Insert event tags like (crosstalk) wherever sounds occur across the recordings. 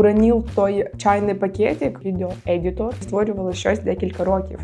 уронив той чайний пакетик, відеоедітор створювали щось декілька років.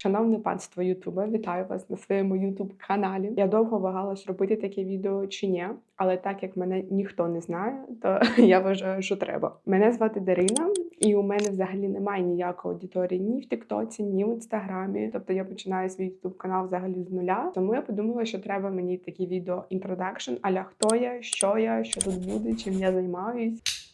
Шановне панство Ютуба, вітаю вас на своєму Ютуб каналі. Я довго вагалась робити таке відео чи ні, але так як мене ніхто не знає, то (laughs) я вважаю, що треба. Мене звати Дарина, і у мене взагалі немає ніякої аудиторії ні в Тіктоці, ні в інстаграмі. Тобто я починаю свій ютуб канал взагалі з нуля. Тому я подумала, що треба мені такі відео інтродакшн, аля хто я, що я, що тут буде, чим я займаюсь.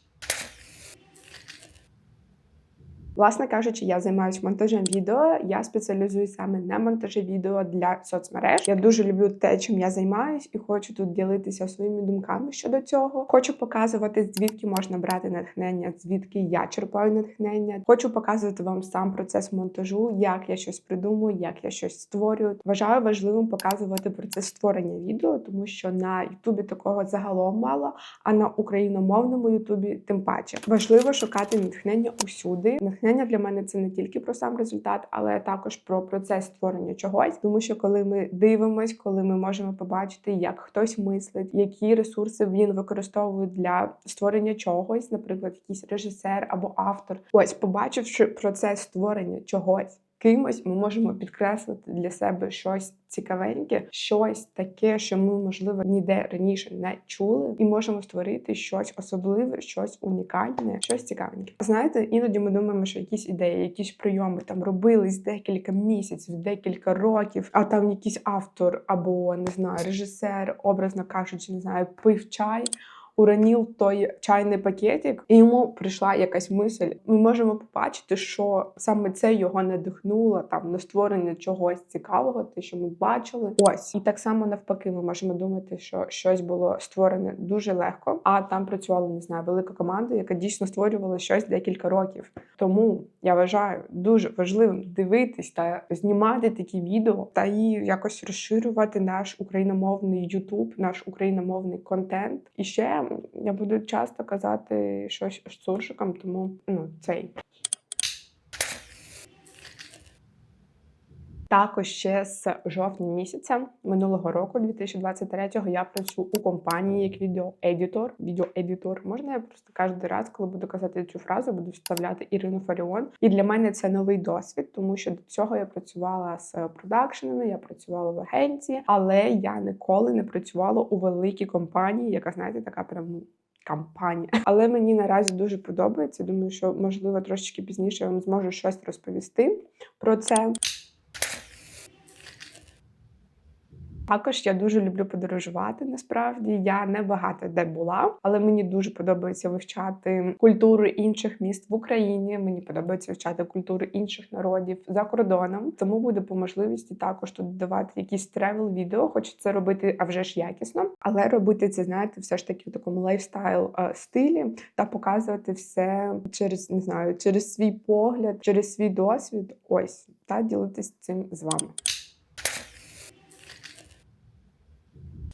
Власне кажучи, я займаюся монтажем відео. Я спеціалізуюсь саме на монтажі відео для соцмереж. Я дуже люблю те, чим я займаюсь, і хочу тут ділитися своїми думками щодо цього. Хочу показувати, звідки можна брати натхнення, звідки я черпаю натхнення. Хочу показувати вам сам процес монтажу, як я щось придумую, як я щось створюю. Вважаю важливим показувати процес створення відео, тому що на Ютубі такого загалом мало, а на україномовному Ютубі тим паче важливо шукати натхнення усюди. Натхнення для мене це не тільки про сам результат, але також про процес створення чогось. Тому що коли ми дивимось, коли ми можемо побачити, як хтось мислить, які ресурси він використовує для створення чогось, наприклад, якийсь режисер або автор, ось побачивши процес створення чогось. Кимось ми можемо підкреслити для себе щось цікавеньке, щось таке, що ми, можливо, ніде раніше не чули, і можемо створити щось особливе, щось унікальне, щось цікавеньке. Знаєте, іноді ми думаємо, що якісь ідеї, якісь прийоми там робились декілька місяців, декілька років, а там якийсь автор або не знаю, режисер, образно кажучи, не знаю, пив чай уронив той чайний пакетик, і йому прийшла якась мисль. Ми можемо побачити, що саме це його надихнуло там на створення чогось цікавого, те, що ми бачили. Ось і так само навпаки, ми можемо думати, що щось було створене дуже легко, а там працювала не знаю, велика команда, яка дійсно створювала щось декілька років. Тому я вважаю дуже важливим дивитись та знімати такі відео та і якось розширювати наш україномовний Ютуб, наш україномовний контент. І ще я буду часто казати щось суршиком, тому ну цей. Також ще з жовтня місяця минулого року, 2023-го, я працюю у компанії як відеоедітор. Відеоедітор можна я просто кожен раз, коли буду казати цю фразу, буду вставляти Ірину Фаріон. І для мене це новий досвід, тому що до цього я працювала з продакшенами, я працювала в агенції, але я ніколи не працювала у великій компанії, яка знаєте, така прям. ну, Кампанія, але мені наразі дуже подобається. Думаю, що можливо трошечки пізніше я вам зможу щось розповісти про це. Також я дуже люблю подорожувати. Насправді я не багато де була, але мені дуже подобається вивчати культуру інших міст в Україні. Мені подобається вивчати культуру інших народів за кордоном. Тому буде по можливості також тут давати якісь тревел відео. Хочу це робити, а вже ж якісно, але робити це, знаєте, все ж таки в такому лайфстайл е, стилі та показувати все через не знаю, через свій погляд, через свій досвід. Ось та ділитись цим з вами.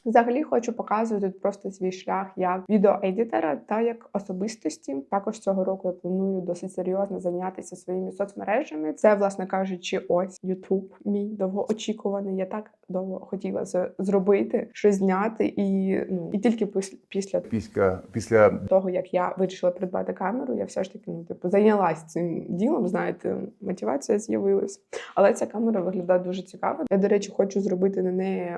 Взагалі хочу показувати тут просто свій шлях як відеоедітора та як особистості. Також цього року я планую досить серйозно зайнятися своїми соцмережами. Це, власне кажучи, ось YouTube, мій довгоочікуваний. Я так довго хотіла це зробити, щось зняти, і ну і тільки після після Після, після того, як я вирішила придбати камеру, я все ж таки ну типу зайнялась цим ділом. Знаєте, мотивація з'явилась. Але ця камера виглядає дуже цікаво. Я, до речі, хочу зробити на неї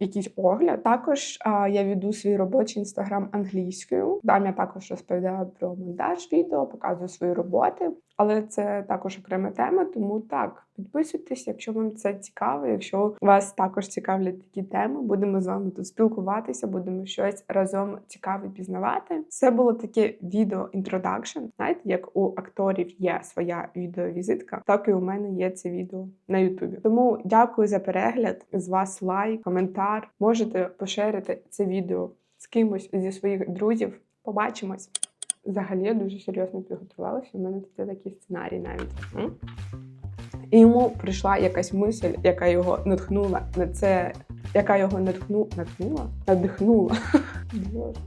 якийсь огляд. Також я веду свій робочий інстаграм англійською. Там я також розповідаю про монтаж відео, показую свої роботи. Але це також окрема тема, тому так підписуйтесь, якщо вам це цікаво. Якщо вас також цікавлять такі теми, будемо з вами тут спілкуватися, будемо щось разом цікаве пізнавати. Це було таке відео інтродакшн. Знаєте, як у акторів є своя відеовізитка, так і у мене є це відео на Ютубі. Тому дякую за перегляд. З вас лайк, коментар. Можете поширити це відео з кимось зі своїх друзів. Побачимось. Взагалі я дуже серйозно підготувалася. У мене тут є такий сценарій навіть. І йому прийшла якась мисль, яка його натхнула на це, яка його натхну... натхнула? Надихнула. Боже.